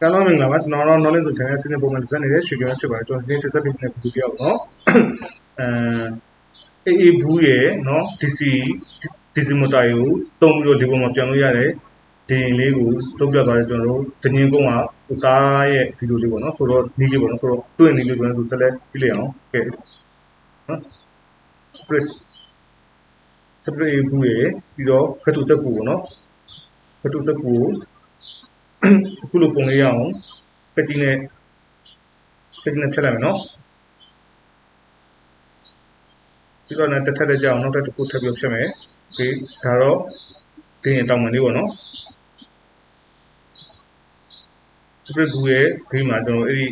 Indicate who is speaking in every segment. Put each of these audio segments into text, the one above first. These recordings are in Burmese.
Speaker 1: ကံလုံးမင်္ဂလာပါကျွန်တော်တို့ knowledge ဆို channel စီစဉ်ပုံမှန်တက်နေတဲ့ရွှေကျော်ဖြစ်ပါတယ်ကျွန်တော်ဒီတက်ဆက်ပြီးနေပြီပြောအောင်နော်အဲ AA ဘူးရဲ့နော် DC DC motor ကိုတုံးပြီးတော့ဒီပုံမှာပြန်လို့ရတယ်ဒီရင်လေးကိုတုတ်ပြသွားတယ်ကျွန်တော်တို့ဒငင်းကုန်းကဟိုကားရဲ့ဗီဒီယိုလေးပေါ့နော်ဆိုတော့နီးလေးပေါ့နော်ဆိုတော့တွေ့နီးလေးကျွန်တော်တို့ဆက်လက်ကြည့်လိုက်အောင်ကဲနော် express spray ဘူးရဲ့ပြီးတော့ခက်တူသက်ပူပေါ့နော်ခက်တူသက်ပူကို အခုလိုပုံလေးရအောင်ပက်ကြီးနဲ့ပက်ကြီးနဲ့ဖြတ်လိုက်မယ်နော်ပြီးတော့လည်းတစ်ထပ်တစ်ကြအောင်နောက်တစ်ခုထပ်ပြီးဖြတ်မယ်ဒီဒါတော့ဒီရင်တောင်မှန်လေးပေါ့နော်စပရစ်ဘူးရဲ့ဘေးမှာကျွန်တော်အဲ့ဒီ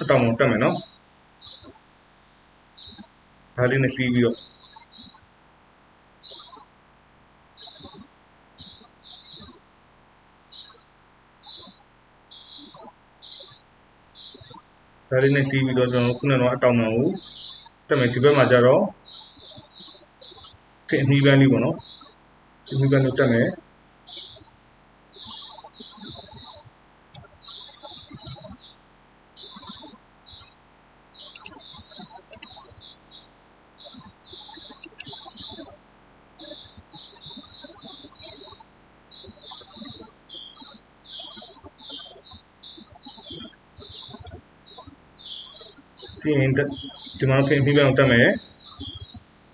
Speaker 1: အတောင်မှန်တက်မယ်နော်ဒါလေးနဲ့စီးပြီးတော့ ဒါလေးနဲ့စီးပြီးတော့ကျွန်တော်ခုနကတော့အတောင်မှန်ကိုတက်မယ်ဒီဘက်မှာကျတော့ခင်အနှီးပန်းလေးပေါ့နော်ဒီနှီးပန်းလေးတက်မယ် ပြီးရင်ဒီမှာခင်အနှီးပန်းကိုတက်မယ်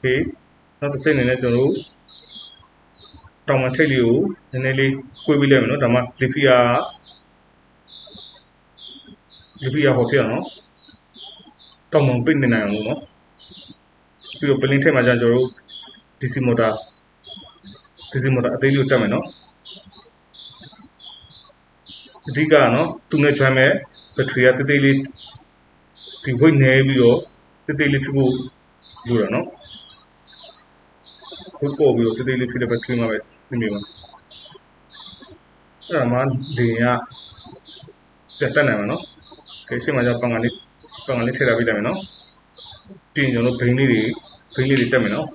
Speaker 1: ပြီးနောက်တစ်စိတ်အနေနဲ့ကျွန်တော်တို့တောင်မှထိတ်လေးကိုနည်းနည်းလေးကွေးပြီးလိုက်မယ်နော်ဒါမှလီဖီယာလီဖီယာဟောပြအောင်နော်တောင်မှပိတ်နေနိုင်အောင်လို့နော်ပြီးတော့ပလင်းထဲမှာကျကျွန်တော်တို့ DC motor DC motor အသေးလေးကိုတက်မယ်နော်အဓိကနော်သူနဲ့ join မဲ့ battery ကတိတ်တိတ်လေး ဒီ weight နေပြီးတော့တိတ်တိတ်လေးဖြစ်ဖို့လိုတာနော်ခုပို့ပြီးတော့တိတ်တိတ်လေးဖြစ်တဲ့ battery မှာပဲစင်ပြေမှာအဲ့ဒါမှဒီကပြတ်တက်နိုင်မှာနော်ကဲရှင်းမှာကျပန်ကန်လေးပန်ကန်လေးထည့်ထားပေးလိုက်မယ်နော်ပြီးရင်ကျွန်တော်တို့ဘိန်းလေးတွေဘိန်းလေးတွေတက်မယ်နော်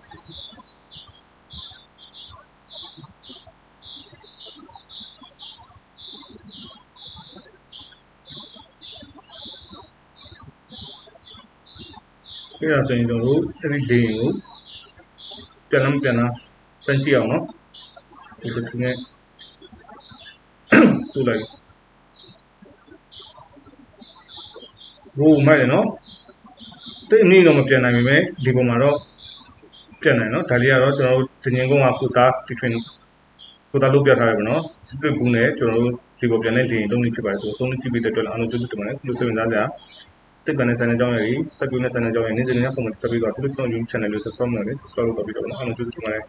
Speaker 1: အဲ့ဒါဆိုရင်ကျွန်တော်တို့အဲ့ဒီလေရင်ကိုပြန်လာပြန်လာစမ်းကြည့်အောင်နော်ဒီတစ်ခုနဲ့တူလိုက်ဘူမိုက်ရနော်တိတ်အနည်းတော့မပြန်နိုင်ပေမဲ့ဒီပုံမှာတော့ပြန်နိုင်နော်ဒါလေးကတော့ကျွန်တော်တို့တင်ရင်ကုန်းကကုသားဒီထွင်ကုသားလုပ်ပြထားရပါတော့စပရစ်ဘူးနဲ့ကျွန်တော်တို့ဒီပေါ်ပြန်တဲ့လေရင်လုံးလေးဖြစ်ပါတယ်ဆိုတော့သုံးလေးကြည့်ပြီးတဲ့အတွက်လည်းအားလုံးကျေးဇူးတင်ပါတယ်လို့ဆိုရင်သားကြ တက်ကနေစံနေကြောင်းရည်စက်ကူနဲ့စံနေကြောင်းရည်နေ့စဉ်နဲ့ပုံမှန်စက်ပြီးတော့ဒီလိုဆုံး YouTube channel လေး subscribe လုပ်နေ subscribe လုပ်ပြီးတော့အားလုံးကျေးဇူးတင်ပါတယ်